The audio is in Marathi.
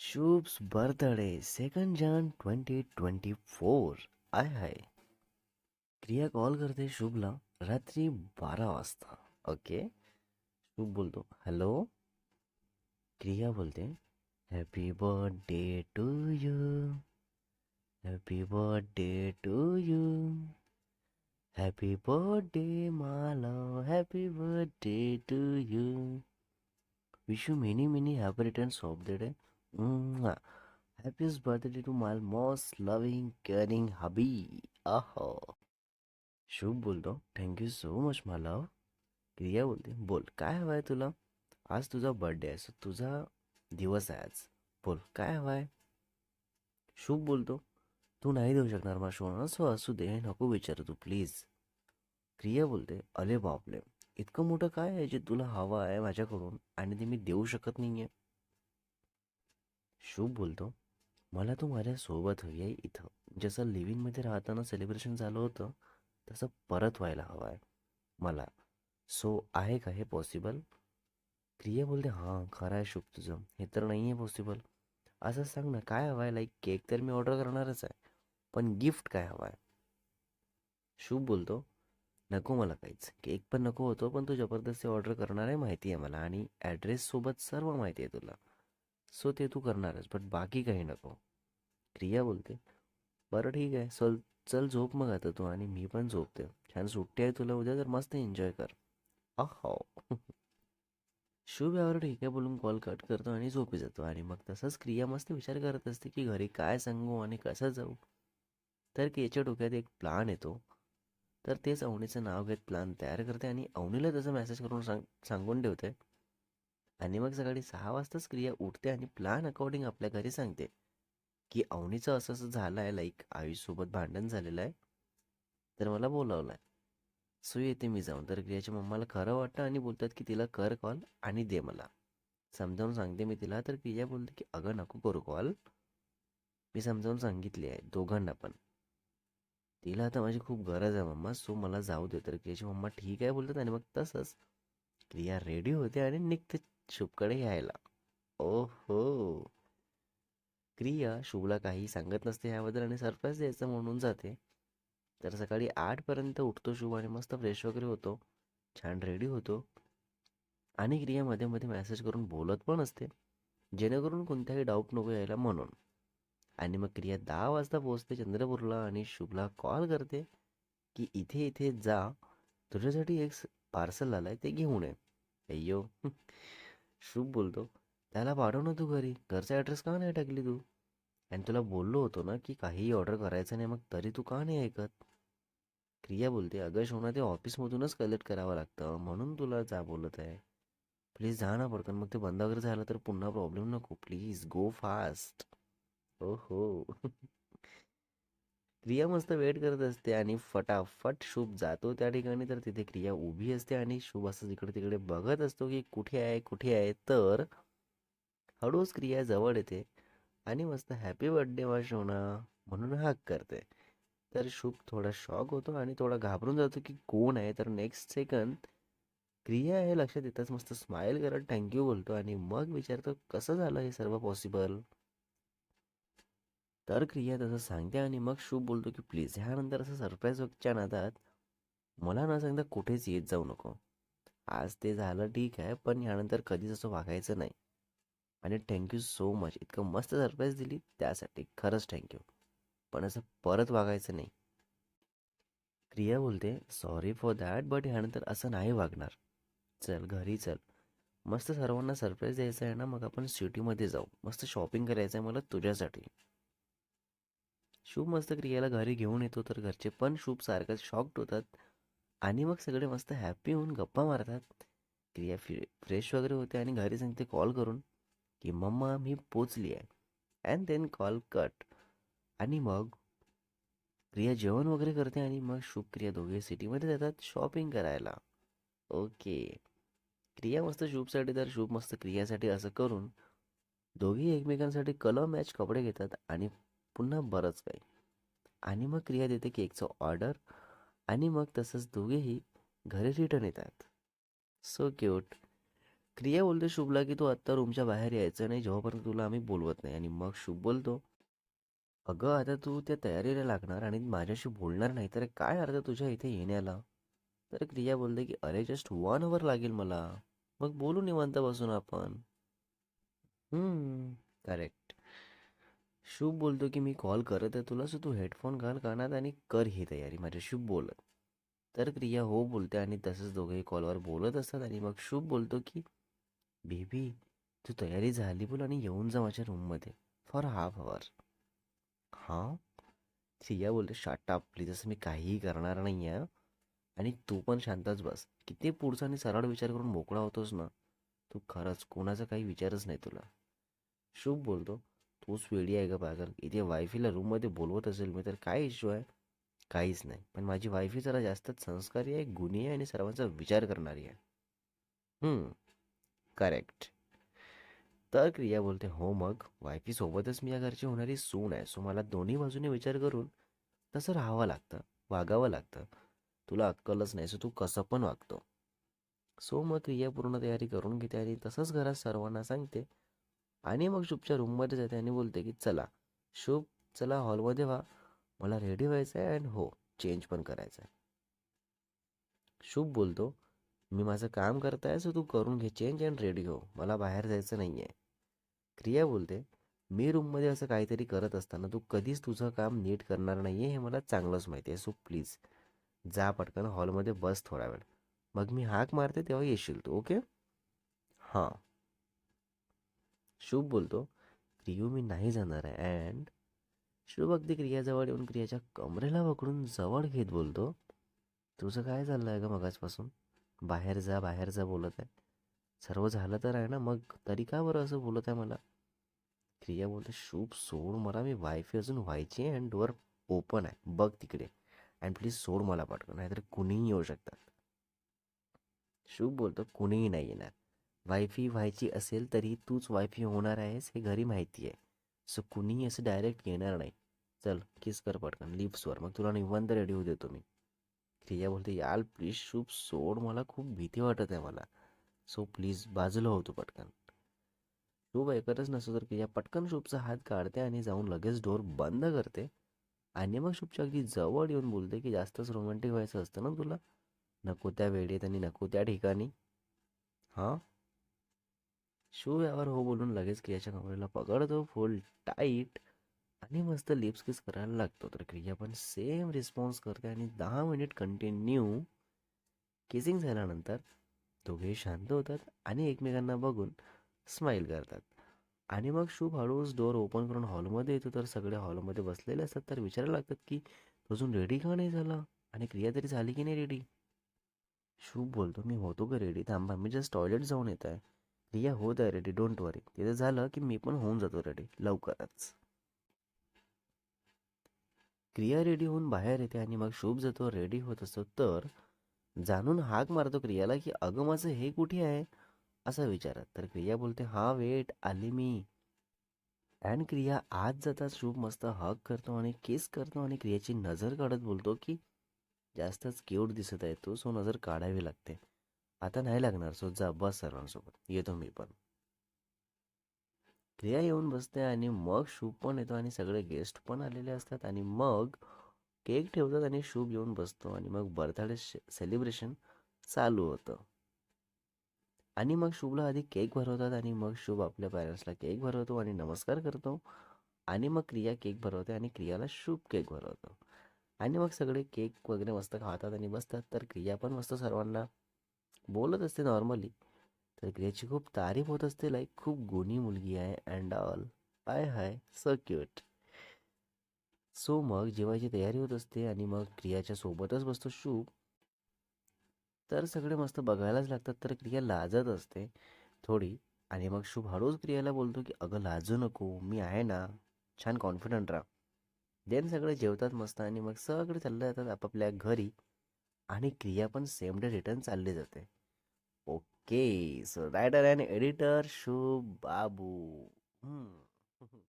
शुभ्स birthday second Jan twenty twenty four. I hi. Kriya call करते शुभला, रात्री बारा वाजता। ओके? शुभ बोलतो हॅलो? क्रिया बोलते happy birthday to you happy birthday to you happy birthday माला happy birthday to you wish you many many happy returns of the day happiest birthday to my most loving caring hubby ah शुभ बोलतो थँक्यू सो मच मला क्रिया बोलते बोल. काय हवं आहे तुला? आज तुझा बर्थडे आहे सो तुझा दिवस आहे आज. बोल. काय हवं आहे? शुभ बोलतो. तू नाही देऊ शकणार मग शोना सो असू दे. नको विचारू तू प्लीज क्रिया बोलते अरे बापले इतकं मोठं काय आहे जे तुला हवं आहे माझ्याकडून आणि ते मी देऊ शकत नाही आहे शुभ बोलतो. मला तू माझ्यासोबत हवी आहे इथं. जसं लिव्हिंगमध्ये राहताना सेलिब्रेशन झालं होतं तसं परत व्हायला हवं आहे मला. सो आहे का हे पॉसिबल क्रिया बोलते हां खरं आहे शुभ तुझं. हे तर नाही आहे पॉसिबल असं सांग ना काय हवं आहे लाईक केक तर मी ऑर्डर करणारच आहे. पण गिफ्ट काय हवं आहे शुभ बोलतो नको मला काहीच. केक पण नको होतो पण तू जबरदस्ती ऑर्डर करणार आहे माहिती आहे मला. आणि ॲड्रेससोबत सर्व माहिती आहे तुला. सो ते तू करणारच बट बाकी काही नको. क्रिया बोलते बरं ठीक आहे चल चल झोप मग आता तू आणि मी पण झोपते. छान सुट्टी आहे तुला उद्या तर मस्त एन्जॉय कर. अहो. शुभ यावर ठीक आहे बोलून कॉल कट करतो आणि झोपी जातो. आणि मग तसंच क्रिया मस्त विचार करत असते की घरी काय सांगू आणि कसं जाऊ. तर केच्या डोक्यात एक प्लान येतो. तर तेच अवनीचं नाव घेत प्लान तयार करते आणि अवनीला तसं मेसेज करून सांग सांगून ठेवते. आणि मग सकाळी सहा वाजताच क्रिया उठते आणि प्लान अकॉर्डिंग आपल्या घरी सांगते. की अवनीचं असं असं झालं आहे लाईक आयुषसोबत भांडण झालेलं आहे. तर मला बोलावलं आहे सो येते मी जाऊन. तर क्रियाच्या मम्माला खरं वाटतं आणि बोलतात की तिला कर कॉल आणि दे मला. समजावून सांगते मी तिला तर क्रिया बोलते की अगं नको करू कॉल मी समजावून सांगितली आहे दोघांना पण. तिला आता माझी खूप गरज आहे मम्मा सो मला जाऊ दे. तर क्रियाची मम्मा ठीक आहे बोलतात आणि मग तसंच क्रिया रेडी होते आणि निघते. शुभकडे यायला. ओ हो क्रिया शुभला काही सांगत नसते ह्याबद्दल आणि सरप्राईज द्यायचं म्हणून जाते. तर सकाळी आठपर्यंत उठतो शुभ आणि मस्त फ्रेश वगैरे होतो. छान रेडी होतो. आणि क्रिया मध्ये मध्ये मेसेज करून बोलत पण असते. जेणेकरून कोणताही डाऊट नको यायला म्हणून. आणि मग क्रिया दहा वाजता पोहोचते चंद्रपूरला आणि शुभला कॉल करते की इथे इथे जा. तुझ्यासाठी एक पार्सल आलं आहे ते घेऊन ये. अय्यो. शुभ बोलतो. त्याला पाठव ना तू घरी. घरचा ॲड्रेस का नाही टाकली तू? आणि तुला बोललो होतो ना की काहीही ऑर्डर करायचं नाही मग तरी तू का नाही ऐकत? क्रिया बोलते अगं शोना ते ऑफिसमधूनच कलेक्ट करावं लागतं. म्हणून तुला जा बोलत आहे. प्लीज जा ना पडकन मग ते बंद वगैरे झालं तर पुन्हा प्रॉब्लेम नको. प्लीज गो फास्ट हो हो क्रिया मस्त वेट करत असते आणि फटाफट शुभ जातो त्या ठिकाणी. तर तिथे क्रिया उभी असते आणि शुभ असं तिकडे तिकडे बघत असतो की कुठे आहे कुठे आहे. तर हळूच क्रिया जवळ येते आणि मस्त हॅपी बर्थडे वॉश शोना म्हणून हाक करते. तर शुभ थोडा शॉक होतो आणि थोडा घाबरून जातो की कोण आहे. तर नेक्स्ट सेकंद क्रिया हे लक्षात येताच मस्त स्माईल करत थँक्यू बोलतो आणि मग विचारतो कसं झालं हे सर्व पॉसिबल तर क्रिया तसं सांगते आणि मग शुभ बोलतो की प्लीज ह्यानंतर असं सरप्राईजच्या नादात मला न सांगता कुठेच येत जाऊ नको. आज ते झालं ठीक आहे पण ह्यानंतर कधीच असं वागायचं नाही. आणि थँक्यू सो मच इतकं मस्त सरप्राईज दिली त्यासाठी खरंच थँक्यू पण असं परत वागायचं नाही. क्रिया बोलते सॉरी फॉर दॅट बट ह्यानंतर असं नाही वागणार. चल घरी चल. मस्त सर्वांना सरप्राईज द्यायचं आहे ना मग आपण सिटीमध्ये जाऊ. मस्त शॉपिंग करायचं आहे मला तुझ्यासाठी. शुभ मस्त क्रियाला घरी घेऊन येतो तर घरचे पण शुभ सारखंच शॉक्ड होतात. आणि मग सगळे मस्त हॅपी होऊन गप्पा मारतात. क्रिया फ्रे फ्रेश वगैरे होते आणि घरी सांगते कॉल करून की मम्मा मी पोचली आहे. अँड देन कॉल कट आणि मग क्रिया जेवण वगैरे करते आणि मग शुभ क्रिया दोघे सिटीमध्ये जातात शॉपिंग करायला. ओके क्रिया मस्त शुभसाठी तर शुभ मस्त क्रियासाठी असं करून दोघी एकमेकांसाठी कलर मॅच कपडे घेतात आणि पुन्हा बरंच काही आणि मग क्रिया देते केकचं ऑर्डर आणि मग तसंच दोघेही घरी रिटर्न येतात. सो क्यूट क्रिया बोलते शुभला की तू आत्ता रूमच्या बाहेर यायचं नाही जेव्हापर्यंत तुला आम्ही बोलवत नाही. आणि मग शुभ बोलतो अगं आता तू त्या तयारीला लागणार आणि माझ्याशी बोलणार नाही तर काय अर्थ तुझ्या इथे येण्याला? तर क्रिया बोलते की अरे जस्ट वन अवर लागेल मला. मग बोलू निवांत बसून आपण. करेक्ट शुभ बोलतो की मी कॉल करत आहे तुला सो तू हेडफोन घाल कानात आणि कर ही तयारी. माझ्याशी बोलत. तर क्रिया हो बोलते आणि तसंच दोघेही कॉलवर बोलत असतात आणि मग शुभ बोलतो की बेबी तू तयारी झाली बोल आणि येऊन जा माझ्या रूममध्ये फॉर हाफ आवर. हां? सिया बोलते शाटा प्लीज असं मी काहीही करणार नाही आहे. आणि तू पण शांतच बस. किती पुढचा आणि सरळ विचार करून मोकळा होतोस ना तू खरंच कोणाचा काही विचारच नाही तुला. शुभ बोलतो तोच वेळी आहे का पागल इथे वायफीला रूममध्ये बोलवत असेल मी तर काय इश्यू आहे? काहीच नाही. पण माझी वायफी जरा जास्तच संस्कारी आहे गुणी आहे आणि सर्वांचा विचार करणारी आहे. करेक्ट तर क्रिया बोलते हो मग वायफीसोबतच मी या घरची होणारी सून आहे. सो मला दोन्ही बाजूने विचार करून तसं राहावं लागतं वागावं लागतं. तुला अक्कलच नाही सो तू कसं पण वागतो. सो मग क्रिया पूर्ण तयारी करून घेते आणि तसंच घरात सर्वांना सांगते आणि मग शुभच्या रूममध्ये जाते आणि बोलते की चला शुभ चला हॉलमध्ये व्हा. मला रेडी व्हायचं आहे अँड हो चेंज पण करायचं आहे शुभ बोलतो मी माझं काम करताय सो तू करून घे चेंज अँड रेडी हो. मला बाहेर जायचं नाही आहे क्रिया बोलते मी रूममध्ये असं काहीतरी करत असताना तू कधीच तुझं काम नीट करणार नाही आहे हे मला चांगलंच माहिती आहे सो प्लीज जा पटकन हॉलमध्ये बस थोडा वेळ. मग मी हाक मारते तेव्हा येशील तू ओके हां. शुभ बोलतो. क्रियू मी नाही जाणार आहे. अँड शुभ अगदी क्रियाजवळ येऊन क्रियाच्या कमरेला पकडून जवळ घेत बोलतो. तुझं काय चाललं आहे का मगाचपासून बाहेर जा बाहेर जा बोलत आहे. सर्व झालं तर आहे ना? मग तरी का बरं असं बोलत आहे मला? क्रिया बोलतो शुभ सोड मला मी वायफी अजून व्हायची आहे अँड डोअर ओपन आहे. बघ तिकडे. अँड प्लीज सोड मला पाठव नाहीतर कुणीही येऊ शकतात. शुभ बोलतो कुणीही नाही येणार. वायफी व्हायची असेल तरी तूच वायफी होणार आहेस हे घरी माहिती आहे. सो कुणीही असं डायरेक्ट येणार नाही. चल किस कर पटकन लिप्सवर मग तुला निवांत रेडी होऊ देतो मी. क्रिया बोलते याल प्लीज शूप सोड. मला खूप भीती वाटत आहे मला. सो प्लीज बाजूला होतो पटकन. शुभ ऐकतच नसतो तर क्रिया पटकन शुभचा हात काढते आणि जाऊन लगेच डोर बंद करते. आणि मग शुभच्या अगदी जवळ येऊन बोलते की जास्तच रोमॅन्टिक व्हायचं असतं ना तुला? नको त्या वेळेत आणि नको त्या ठिकाणी. हां? शू यावर हो बोलून लगेच क्रियाच्या कमरेला पकडतो फुल टाईट आणि मस्त लिप्स किस करायला लागतो. तर क्रिया पण सेम रिस्पॉन्स करते आणि दहा मिनिट कंटिन्यू किसिंग झाल्यानंतर दोघे शांत होतात आणि एकमेकांना बघून स्माईल करतात. आणि मग शुभ हळूच डोअर ओपन करून हॉलमध्ये येतो. तर सगळे हॉलमध्ये बसलेले असतात. तर विचारायला लागतात की अजून रेडी का नाही झाला? आणि क्रिया तरी झाली की नाही रेडी शुभ बोलतो मी होतो का रेडी थांबा मी जस्ट टॉयलेट जाऊन येत आहे रिया होत आहे रेडी डोंट वरी. तिथं झालं की मी पण होऊन जातो रेडी लवकरच. क्रिया रेडी होऊन बाहेर येते आणि मग शुभ जातो रेडी होत असतो तर जाणून हाक मारतो क्रियाला की अगं माझं हे कुठे आहे? असा विचारत तर क्रिया बोलते हा वेट आली मी. अँड क्रिया आत जातात शुभ मस्त हक करतो आणि केस करतो आणि क्रियाची नजर काढत बोलतो की जास्तच क्यूट दिसत आहे तो सो नजर काढावी लागते. आता नाही लागणार सो जा बस सर्वांसोबत. येतो मी पण. क्रिया येऊन बसते आणि मग शुभ पण येतो आणि सगळे गेस्ट पण आलेले असतात आणि मग केक ठेवतात आणि शुभ येऊन बसतो आणि मग बर्थडे सेलिब्रेशन चालू होतं. आणि मग शुभला आधी केक भरवतात आणि मग शुभ आपल्या पॅरेंट्सला केक भरवतो आणि नमस्कार करतो आणि मग क्रिया केक भरवते आणि क्रियाला शुभ केक भरवतो. आणि मग सगळे केक वगैरे मस्त खातात आणि बसतात तर क्रिया पण मस्त सर्वांना बोलत असते नॉर्मली तर क्रियाची खूप तारीफ होत असते लाईक खूप गुणी मुलगी आहे and all hi hi. So cute so मग जेवायची तयारी होत असते आणि मग क्रियाच्या सोबतच बसतो शूप तर सगळे मस्त बघायलाच लागतात तर क्रिया लाजत असते थोडी. आणि मग शुभ हळूच क्रियाला बोलतो की अगं लाजू नको मी आहे ना. छान कॉन्फिडंट राहा. देन सगळे जेवतात मस्त आणि मग सगळे चालले जातात आपापल्या घरी आणि क्रिया पण सेम डे रिटर्न चालली जाते. Okay, so writer and editor Shubh Hmm.